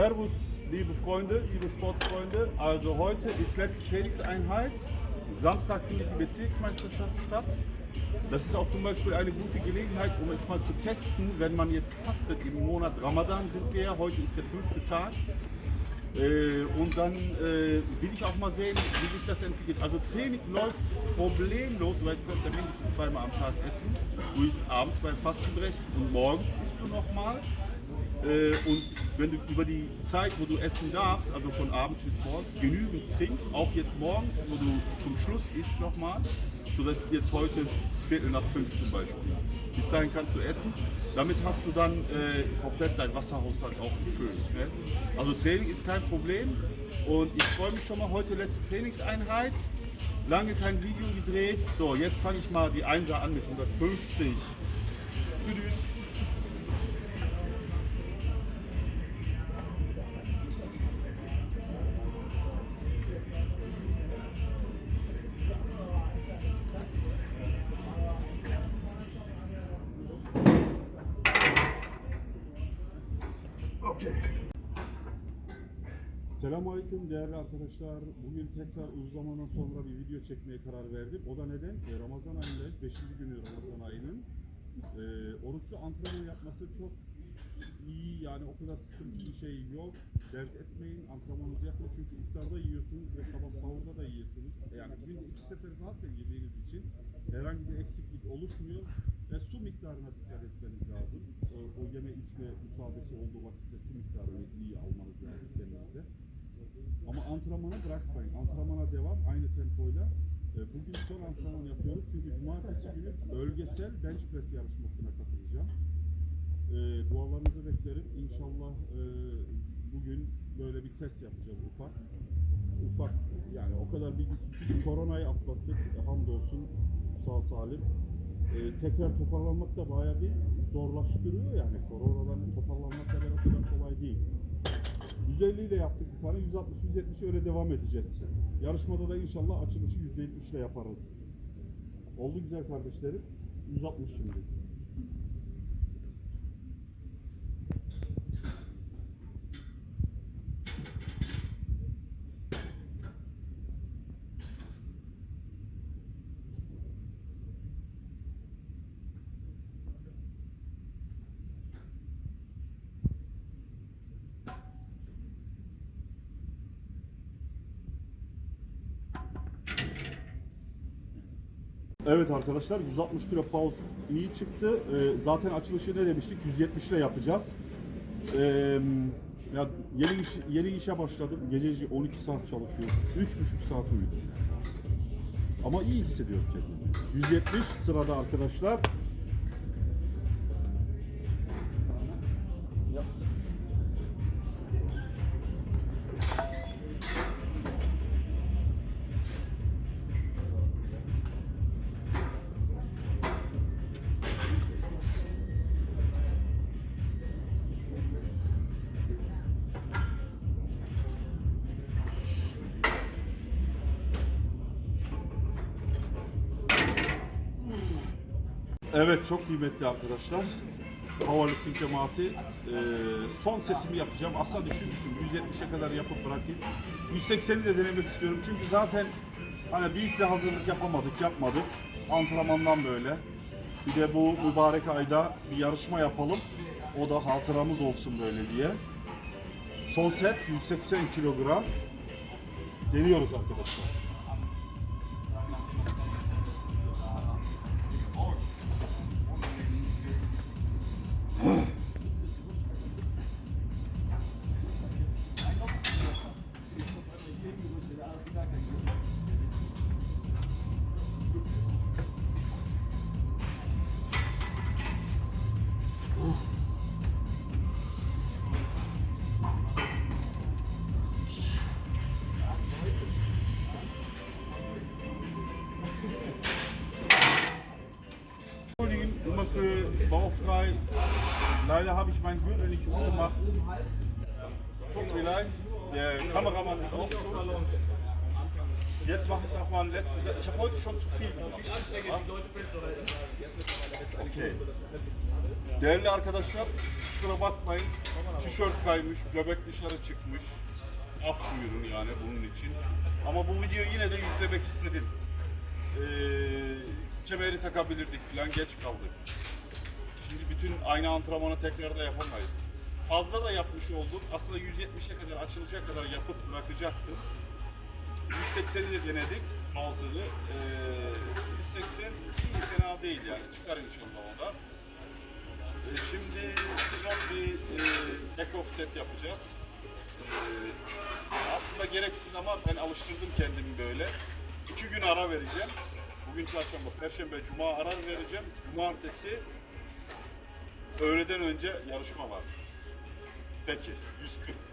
Servus, liebe Freunde, liebe Sportsfreunde. Also heute ist letzte Trainingseinheit. Samstag findet die Bezirksmeisterschaft statt. Das ist auch zum Beispiel eine gute Gelegenheit, um es mal zu testen, wenn man jetzt fastet. Im Monat Ramadan sind wir ja, heute ist der fünfte Tag. Äh, und dann äh, will ich auch mal sehen, wie sich das entwickelt. Also Training läuft problemlos, weil du kannst ja mindestens zweimal am Tag essen. Du isst abends beim Fastenbrechen und morgens isst du nochmal. Äh, und wenn du über die Zeit, wo du essen darfst, also von abends bis morgens, genügend trinkst, auch jetzt morgens, wo du zum Schluss isst nochmal, sodass jetzt heute Viertel nach fünf zum Beispiel. Bis dahin kannst du essen. Damit hast du dann äh, komplett dein Wasserhaushalt auch gefüllt. Ne? Also Training ist kein Problem und ich freue mich schon mal heute letzte Trainingseinheit. Lange kein Video gedreht. So, jetzt fange ich mal die Einser an mit 150. Tüdüt. Selamünaleyküm değerli arkadaşlar. Bugün tekrar uzun zamandan sonra bir video çekmeye karar verdim. O da neden? E, Ramazan ayındayız. 5. günü Ramazan ayının. E, oruçlu antrenman yapması çok iyi. Yani o kadar sıkıntı bir şey yok. Dert etmeyin. Antrenmanınızı yapın. Çünkü iftarda yiyorsunuz ve sabah sahurda da yiyorsunuz. Yani günde iki sefer zaten yediğiniz için herhangi bir eksiklik oluşmuyor. Ve su miktarına dikkat etmeniz lazım. O, o yeme içme müsaadesi olduğu vakitte su miktarını iyi almanız lazım kendinize. Ama antrenmanı bırakmayın. Antrenmana devam aynı tempoyla. E, Bugün son antrenman yapıyoruz çünkü cumartesi günü bölgesel bench press yarışmasına katılacağım. E, dualarınızı beklerim. İnşallah e, bugün böyle bir test yapacağız ufak. Ufak yani o kadar bir koronayı atlattık hamdolsun sağ salim. E, tekrar toparlanmak da bayağı bir zorlaştırıyor yani koronadan toparlanmak da o kolay değil. 150 ile yaptık bir tane, 160, 170 öyle devam edeceğiz. Yarışmada da inşallah açılışı %70 ile yaparız. Oldu güzel kardeşlerim. 160 şimdi. Evet arkadaşlar 160 kilo pause iyi çıktı. Ee, zaten açılışı ne demiştik? 170 ile yapacağız. Ee, ya yeni iş, yeni işe başladım. Gece 12 saat çalışıyorum. 3,5 saat uyudum. Ama iyi hissediyorum kendimi. 170 sırada arkadaşlar. Evet çok kıymetli arkadaşlar. Powerlifting cemaati e, son setimi yapacağım. Aslında düşünmüştüm 170'e kadar yapıp bırakayım. 180'i de denemek istiyorum. Çünkü zaten hani büyük bir hazırlık yapamadık, yapmadık. Antrenmandan böyle. Bir de bu mübarek ayda bir yarışma yapalım. O da hatıramız olsun böyle diye. Son set 180 kilogram. Deniyoruz arkadaşlar. Bauchfrei. Leider habe ich meinen Gürtel nicht umgemacht. Tut mir leid. Der Kameramann ist auch schon. Jetzt mache ich noch mal ein letztes. Ich habe heute schon zu viel gemacht. Okay. Değerli arkadaşlar, kusura bakmayın. Tişört kaymış, göbek dışarı çıkmış. Af buyurun yani bunun için. Ama bu videoyu yine de yüklemek istedim. Ee, kemeri takabilirdik falan geç kaldık. Şimdi bütün aynı antrenmanı tekrar da yapamayız. Fazla da yapmış olduk. Aslında 170'e kadar açılacak kadar yapıp bırakacaktım. 180'i de denedik fazlalı. Ee, 180 iyi fena değil yani. Çıkar inşallah o da. Ee, şimdi son bir e, back off set yapacağız. Ee, aslında gereksiz ama ben alıştırdım kendimi böyle. İki gün ara vereceğim. Bugün çarşamba, perşembe, cuma ara vereceğim. Cumartesi öğleden önce yarışma var. Peki, 140.